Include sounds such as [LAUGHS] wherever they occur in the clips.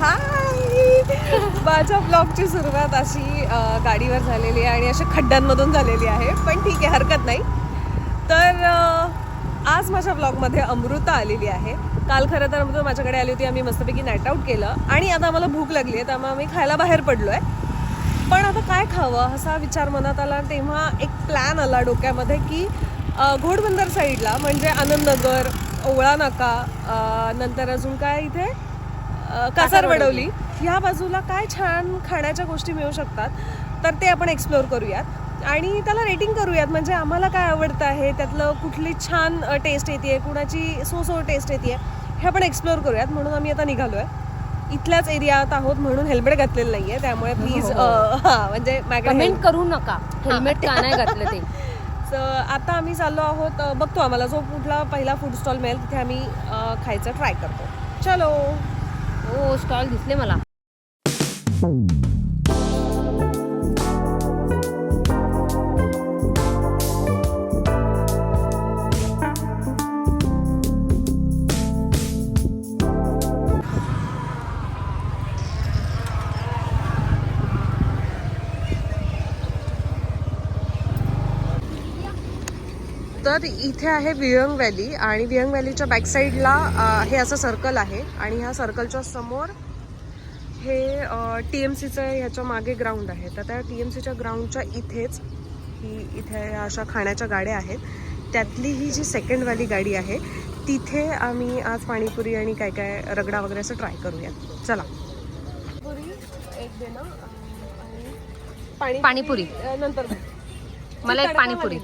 हाय माझ्या ब्लॉगची सुरुवात अशी गाडीवर झालेली आहे आणि अशा खड्ड्यांमधून झालेली आहे पण ठीक आहे हरकत नाही. तर आज माझ्या ब्लॉगमध्ये अमृता आलेली आहे. काल खरं तर अमृता माझ्याकडे आली होती आम्ही मस्तपैकी नाईट आऊट केलं. आणि आता आम्हाला भूक लागली आहे त्यामुळे आम्ही खायला बाहेर पडलो आहे पण आता काय खावं असा विचार मनात आला. तेव्हा एक प्लॅन आला डोक्यामध्ये की घोडबंदर साईडला म्हणजे आनंदनगर ओवळा नाका नंतर अजून काय इथे? कासारवडवली ह्या बाजूला काय छान खाण्याच्या गोष्टी मिळू शकतात तर ते आपण एक्सप्लोअर करूयात. आणि त्याला रेटिंग करूयात म्हणजे आम्हाला काय आवडतं आहे त्यातलं कुठली छान टेस्ट येते कुणाची सो सो टेस्ट येते हे आपण एक्सप्लोअर करूयात. म्हणून आम्ही आता निघालो आहे इथल्याच एरियात आहोत म्हणून हेल्मेट घातलेलं नाही आहे त्यामुळे प्लीज हां म्हणजे माझ्याकडे कमेंट करू नका. हेल्मेट का नाही घातलं ते. [LAUGHS] आता आम्ही चाललो आहोत बघतो आम्हाला जो कुठला पहिला फूड स्टॉल मिळेल तिथे आम्ही खायचं ट्राय करतो. चलो. हो स्टॉल दिसले मला. तर इथे आहे विहंग व्हॅली आणि विहंग व्हॅलीच्या बॅक साईडला हे असं सर्कल आहे आणि ह्या सर्कलच्या समोर हे टी एम सीचं ह्याच्या मागे ग्राउंड आहे. तर त्या टी एम सीच्या ग्राउंडच्या इथेच ही इथे अशा खाण्याच्या गाड्या आहेत. त्यातली ही जी सेकंड वाली गाडी आहे तिथे आम्ही आज पाणीपुरी आणि काय काय रगडा वगैरे असं ट्राय करूया चला. पुरी एक पाणीपुरी. नंतर मला एक पाणीपुरी.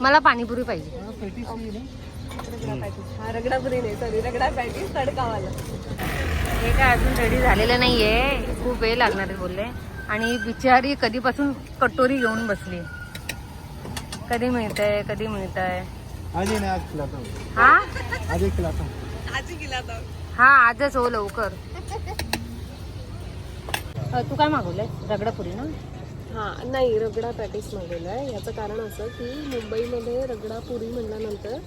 मला पाणीपुरी पाहिजे. रगडा पॅटीस हा रगडा पुरी नाही सॉरी रगडा पॅटीस तडकावाला. हे काय अजून रेडी झालेलं नाहीये. खूप वेळ लागणार आहे बोलले. आणि बिचारी कधीपासून कटोरी घेऊन बसली. कधी मिळतंय कधी मिळतंय? आज ही नहीं आज खिलाता हूँ हा? आज ही खिलाता हूँ आजी गेला तर हा आजच हो लवकर. तू काय मागवलंय? रगडापुरी ना? हा नाही रगडा पॅटीस मागवला आहे. याचं कारण असं की मुंबईमध्ये रगडा पुरी म्हणल्यानंतर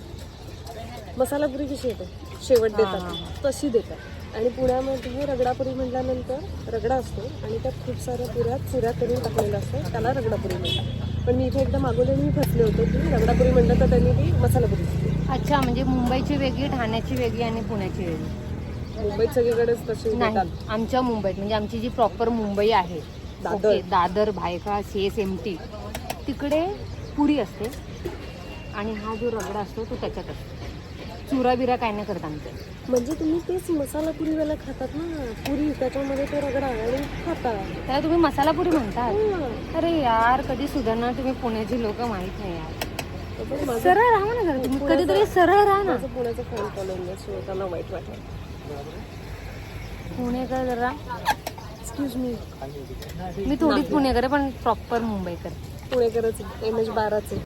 मसाला पुरी कशी येते शेवट देतात. तशी देतात. आणि पुण्यामध्ये रगडा पुरी म्हटल्यानंतर रगडा असतो आणि त्यात खूप साऱ्या पुऱ्या चुऱ्या करून टाकलेलं असतं त्याला रगडा पुरी म्हणतात. पण मी इथे एकदा मागवले मी फसले होते की रगडा पुरी म्हणलं तर त्यांनी ती मसाला पुरी दिली. अच्छा म्हणजे मुंबईची वेगळी ठाण्याची वेगळी आणि पुण्याची वेगळी. मुंबईत सगळीकडेच तशी नाही आमच्या मुंबईत म्हणजे आमची जी प्रॉपर मुंबई आहे Dadar. Okay, Dadar Byculla C S M T. तिकडे पुरी असते आणि हा जो रगडा असतो तो त्याच्यात असतो. चुरा बिरा काय नाही करत आमच्या. म्हणजे तुम्ही तेच मसाला पुरीवाला खातात ना? पुरी त्याच्यामध्ये तो रगडा आणि खाता. त्याला तुम्ही मसाला पुरी म्हणतात. हा. अरे यार कधी सुधारणार तुम्ही पुण्याची लोक माहीत नाही यार. तर बघ माझं सरळ राहा ना जरा तुम्ही. कधीतरी सरळ राहा ना. माझं पुण्याचं फॅन फॉलोइंग शिवताना वाईट वाटत पुणेकर जरा. एक्सक्यूज मी मी थोडीच पुणेकर आहे, पण प्रॉपर मुंबईकर. पुणेकरच एम एच बाराचे या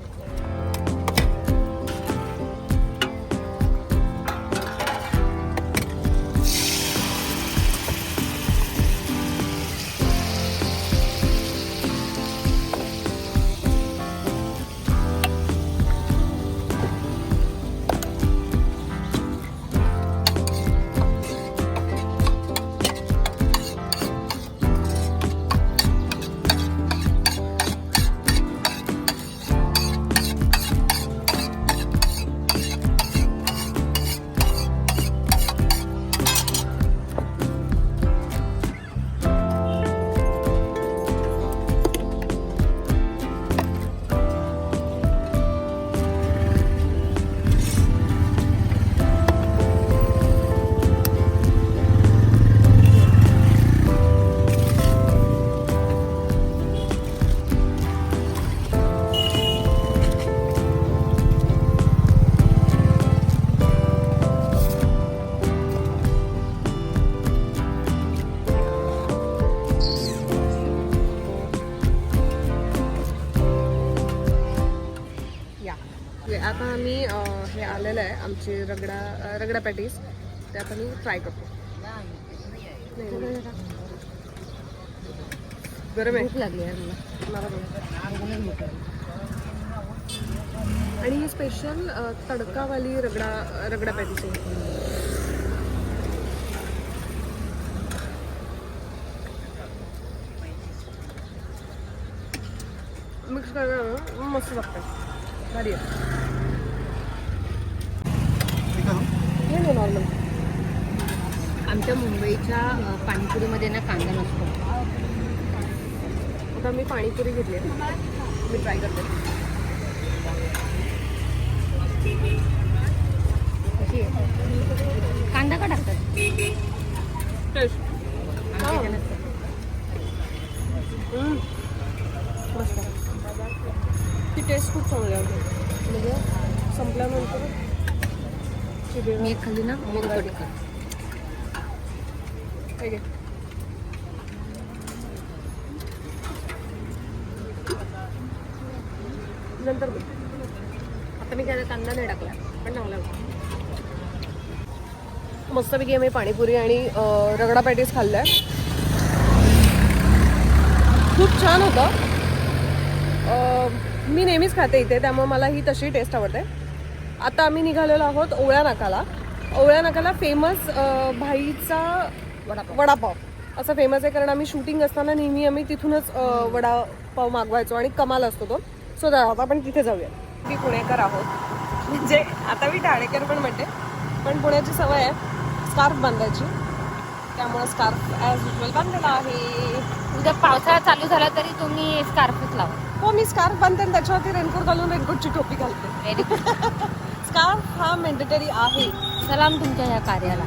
याची रगडा रगडा पॅटीस ते आपण ट्राय करतो. गरम आहे. आणि ही स्पेशल तडकावाली रगडा रगडा पॅटीस आहे. मिक्स करायला मस्त लागतं भारी आहे. हे नाही नॉर्मल आमच्या मुंबईच्या पाणीपुरीमध्ये ना कांदा नसतो. आता मी पाणीपुरी घेतली आहे. मी ट्राय करते कशी आहे कांदा का टाकतात टेस्ट आमच्या इथे नसतं. मस्त ती टेस्ट खूप चांगली आहे म्हणजे संपल्यानंतर चिबी मी एक ना मग कट कर. नंतर आता मी काय कांदा नाही टाकला पण मस्तपैकी आम्ही पाणीपुरी आणि रगडा पॅटीस खाल्लाय. खूप छान होतं. मी नेहमीच खाते इथे त्यामुळे मला ही तशी टेस्ट आवडते. आता आम्ही निघालेलो आहोत ओळ्या नाकाला. ओळ्या नाकाला फेमस भाईचा वडापाव. वडापाव. असं फेमस आहे कारण आम्ही शूटिंग असताना नेहमी आम्ही तिथूनच वडापाव मागवायचो आणि कमाल असतो तो. सो आता आपण तिथे जाऊया. मी पुणेकर आहोत. म्हणजे आता मी ठाणेकर पण म्हणते. पण पुण्याची सवय आहे. स्कार्फ बांधायची. त्यामुळे स्कार्फ ॲज युजल बांधलेला आहे. उद्या पावसाळा चालू झाला तरी तुम्ही स्कार्फच लावा. हो मी स्कार्फ बांधते आणि त्याच्यावरती रेनकोट घालून रेनकोटची टोपी घालते. [LAUGHS] स्कार्फ हा मेंडेटरी आहे. सलाम तुमच्या या कार्याला.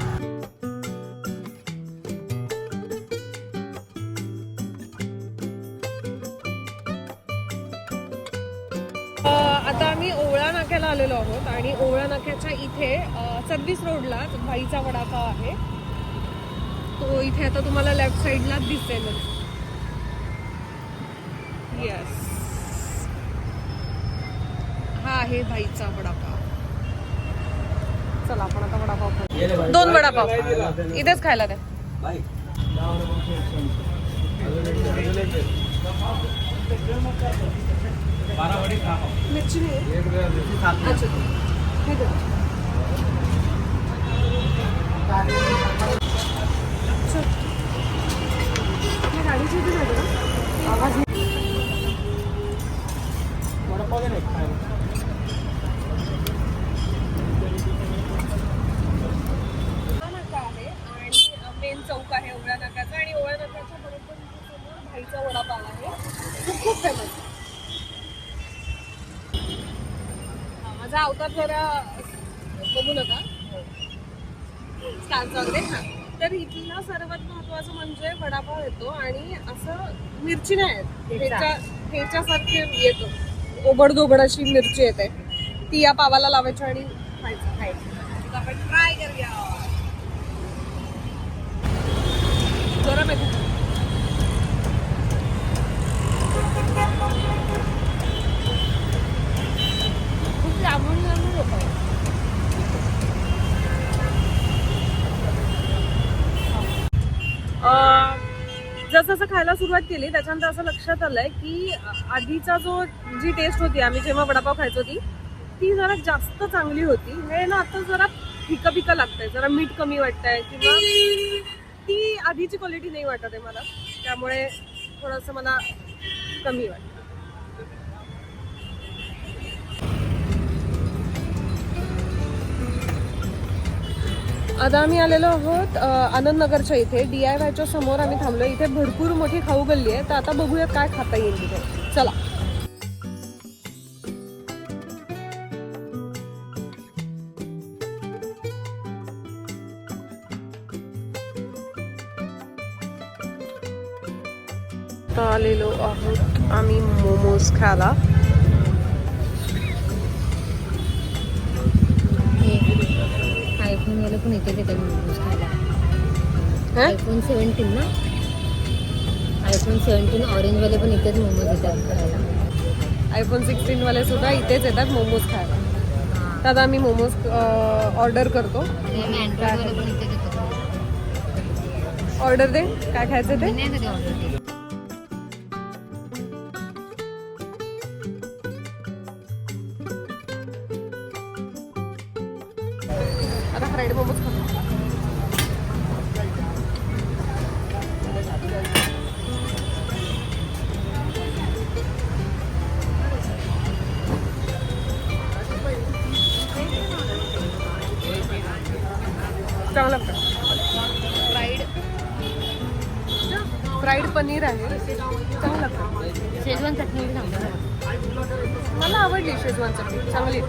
आता आम्ही ओवळा नाक्याला आलेलो आहोत आणि ओवळा नाक्याच्या इथे सव्वीस रोडला भाईचा वडापाव आहे. तो इथे आता तुम्हाला लेफ्ट साईडला दिसेलच येस हा आहे भाईचा वडापाव. चला आपण आता वडापाव खाऊ. दोन वडापाव. इथेच खायला द्या. मिरची नाही? आहे? गाडीची आवाज वडापाव ना एक खायला. ओवळा नाका आहे आणि मेन चौक आहे ओवळा नाकाचा आणि ओवळा नाकाच्या बरोबर इथे समोर भाईचा वडापाव आहे खूप खूप फेमस माझा अवतार जरा बघू नका. वगैरे हा. तर इथला सर्वात महत्वाचं म्हणजे वडापाव येतो आणि असं मिरची नाही येत. ठेचा. ठेचा ठेच्यासारखे येतो. ओबड दोबड अशी मिरची येते. ती या पावाला लावायची आणि खायचं. खायचं. आपण ट्राय करूया. गरम आहे. जसं खायला सुरुवात केली त्याच्यानंतर असं लक्षात आलंय की आधीचा जो जी टेस्ट होती आम्ही जेव्हा वडापाव खायचो ती ती जरा जास्त चांगली होती. हे ना आता जरा फिकं फिकं लागतंय जरा मीठ कमी वाटतंय किंवा ती आधीची क्वालिटी नाही वाटत आहे मला. त्यामुळे थोडंसं मला कमी वाटतं. आता आम्ही आलेलो आहोत आनंदनगरच्या इथे. डी आय वायच्या समोर आम्ही थांबलो. इथे भरपूर मोठी खाऊ गल्ली आहे. तर आता बघूयात काय खाता येईल तिथे. चला. आलेलो आहोत आम्ही मोमोज खायला. पण येतात मोमोज खायला? आयफोन सेवन्टीन ना? आयफोन सेवन्टीन ऑरेंज वाले पण इथेच मोमोज येतात खायला आयफोन सिक्स्टीन वाले सुद्धा इथेच येतात मोमोज खायला. आता आम्ही मोमोज ऑर्डर करतो. ऑर्डर दे. काय खायचं ते? फ्राईड मोमोज खातो चांगला फ्राईड. फ्राईड पनीर आहे. चांगला शेजवान चटणी चांगलं मला आवडली शेजवान चटणी. चांगली.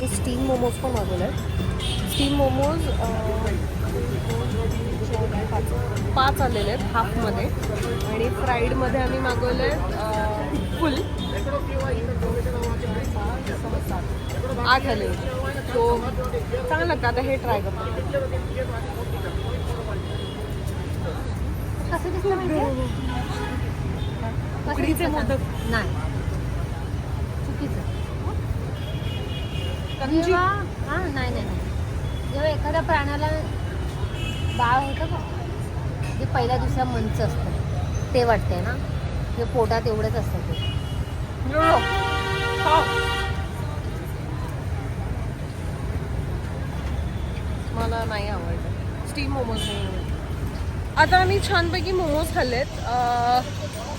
मी स्टीम मोमोज पण मागवले आहेत. स्टीम मोमोज पाच आलेले आहेत हाफमध्ये आणि फ्राईडमध्ये आम्ही मागवले आहेत फुल आठ आले सो चांगलं का आता हे ट्राय करतो कसं दिसलं उकडीचे मोदक. नाही. चुकीचं. जेव्हा हा नाही नाही नाही. जेव्हा एखाद्या प्राण्याला बाळ होतं का? जे पहिल्या दुसऱ्या मंच असतं. ते वाटतंय ना? जे पोटात एवढंच असतं ते. एवढं. हा. मला नाही आवडलं. स्टीम मोमोज नाही आता आम्ही छानपैकी मोमोज खाल्लेत.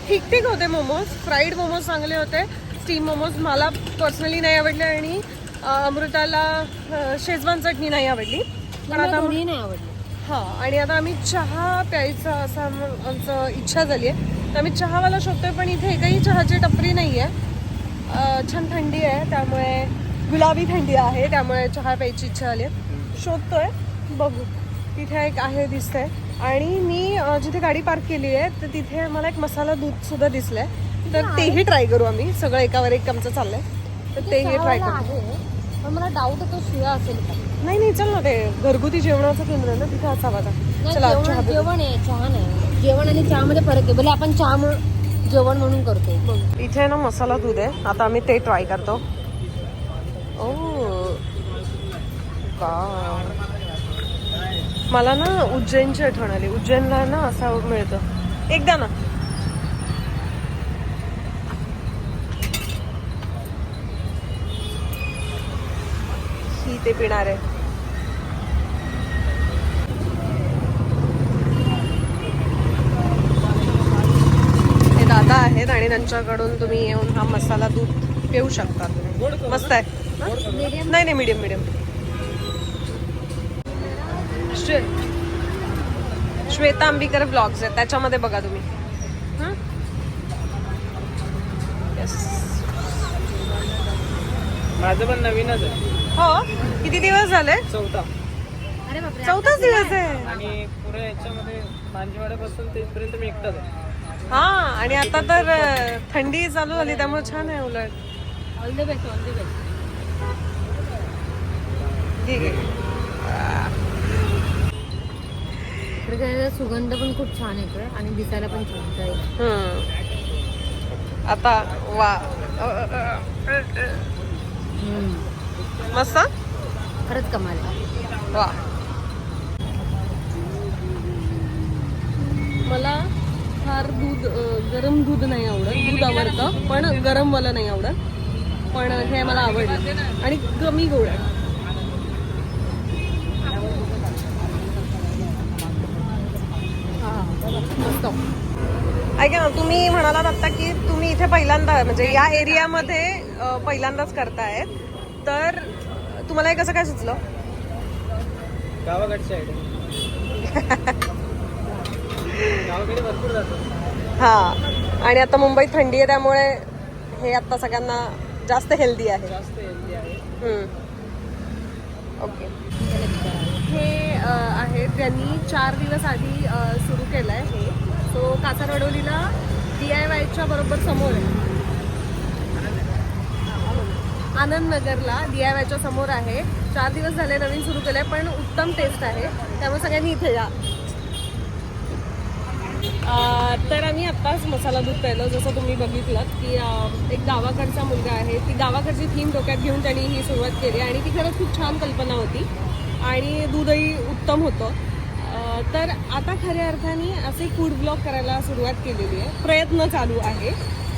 ठीक ठीक होते मोमोज. फ्राईड मोमोज चांगले होते. स्टीम मोमोज मला पर्सनली नाही आवडले आणि अमृताला शेजवान चटणी नाही आवडली. पण आता नाही आवडली. हां आणि आता आम्ही चहा प्यायचा असं आम- आमचं इच्छा झाली आहे तर आम्ही चहावाला शोधतोय पण इथे एकही चहाची टपरी नाही आहे छान थंडी आहे त्यामुळे गुलाबी थंडी आहे त्यामुळे चहा प्यायची इच्छा झाली आहे शोधतोय बघू. तिथे एक आहे दिसतंय. आणि मी जिथे गाडी पार्क केली आहे तर तिथे मला एक मसाला दूध सुद्धा दिसलंय. तर तेही ट्राय करू आम्ही. सगळं एकावर एक आमचं चाललंय. तर तेही ट्राय करू. मला डाऊट होतो शिळा असेल का? नाही नाही चल ना ते. घरगुती जेवणाचं केंद्र आहे ना तिथे असावा चला जेवण आहे चहा नाही. जेवण आणि चहामध्ये फरक आहे. भले आपण चहा जेवण म्हणून करतो. इथे ना मसाला दूध आहे. आता आम्ही ते ट्राय करतो. ओ. वा. मला ना उज्जैनची आठवण आली. उज्जैनला ना असं मिळतं. एकदा ना. ही ते पिणार आहे. हे दादा आहेत आणि त्यांच्याकडून तुम्ही येऊन हा मसाला दूध पिऊ शकता मस्त आहे. नाही नाही मीडियम मीडियम श्वे श्वेता अंबिकर ब्लॉग्स आहेत. त्याच्यामध्ये बघा तुम्ही. हं? माझं पण नवीनच आहे. हो? किती दिवस झाले? चौथा. अरे बापरे चौथाच दिवस आहे. आणि पुढे याच्यामध्ये मांजवाड्यापासून तेथपर्यंत मी एकटाच आहे. हा आणि आता तर अं, थंडी चालू झाली त्यामुळे छान आहे उलट. All the best all the best ठीक आहे. सुगंध पण खूप छान येतोय आणि दिसायला पण छान आहे हम्म. आता वा. हम्म. मस्त खरंच कमाल आहे. वा मला फार दूध अ, गरम दूध नाही आवडत दूध आवडतं पण गरमवालं नाही आवडत पण हे मला आवडलं आणि कमी गोड आहे हा, मस्त ऐका ना तुम्ही म्हणालात आता की तुम्ही इथे पहिल्यांदा म्हणजे या एरियामध्ये पहिल्यांदाच करतायत. तर तुम्हाला हे कसं काय सुचलं? गावाकडची आयडिया गावाकडे भरपूर जातो. हा. आणि आता मुंबईत थंडी आहे त्यामुळे हे आता सगळ्यांना जास्त हेल्दी आहे. जास्त हेल्दी आहे. हम्म. ओके. हे आहेत त्यांनी चार दिवस आधी सुरू केलं आहे हे. सो कासारवडोलीला डी आय वायच्या बरोबर समोर आहे. आनंद नगरला डी आय वायच्या समोर आहे. चार दिवस झाले नवीन सुरू केलं आहे पण उत्तम टेस्ट आहे. त्यामुळे सगळ्यांनी इथे या. तर आम्ही आत्ताच मसाला दूध प्यायलो जसं तुम्ही बघितलं की एक गावाकडचा मुलगा आहे. ती गावाकडची थीम डोक्यात घेऊन त्यांनी ही सुरुवात केली आणि ती खरंच खूप छान कल्पना होती. आणि दूधही उत्तम होतं. तर आता खऱ्या अर्थाने असे फूड ब्लॉग करायला सुरुवात केलेली आहे. प्रयत्न चालू आहे.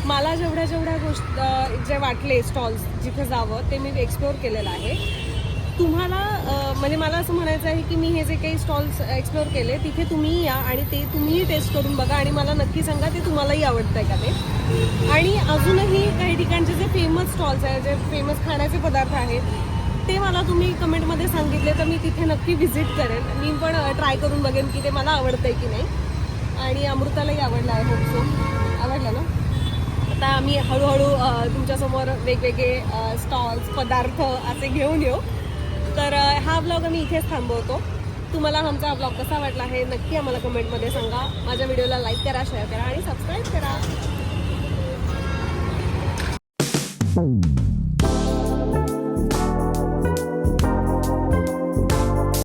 मला जेवढ्या जेवढ्या गोष्ट जे वाटले स्टॉल्स जिथे जावं ते मी एक्सप्लोअर केलेलं आहे. तुम्हाला म्हणजे मला असं म्हणायचं आहे की मी हे जे काही स्टॉल्स एक्सप्लोअर केले तिथे तुम्ही या आणि ते तुम्हीही टेस्ट करून बघा आणि मला नक्की सांगा ते तुम्हालाही आवडतंय का ते. आणि अजूनही काही ठिकाणचे जे फेमस स्टॉल्स आहेत जे फेमस खाण्याचे पदार्थ आहेत ते मला तुम्ही कमेंटमध्ये सांगितले तर मी तिथे नक्की व्हिजिट करेन. मी पण ट्राय करून बघेन की ते मला आवडतंय की नाही. आणि अमृतालाही आवडलं आहे होप सो आवडलं ना? आता आम्ही हळूहळू तुमच्यासमोर वेगवेगळे स्टॉल्स पदार्थ असे घेऊन येऊ. तर हा ब्लॉग आम्ही इथेच थांबवतो. तुम्हाला आमचा ब्लॉग कसा वाटला आहे नक्की आम्हाला कमेंटमध्ये सांगा. माझ्या व्हिडिओला लाईक करा शेअर करा आणि सबस्क्राईब करा.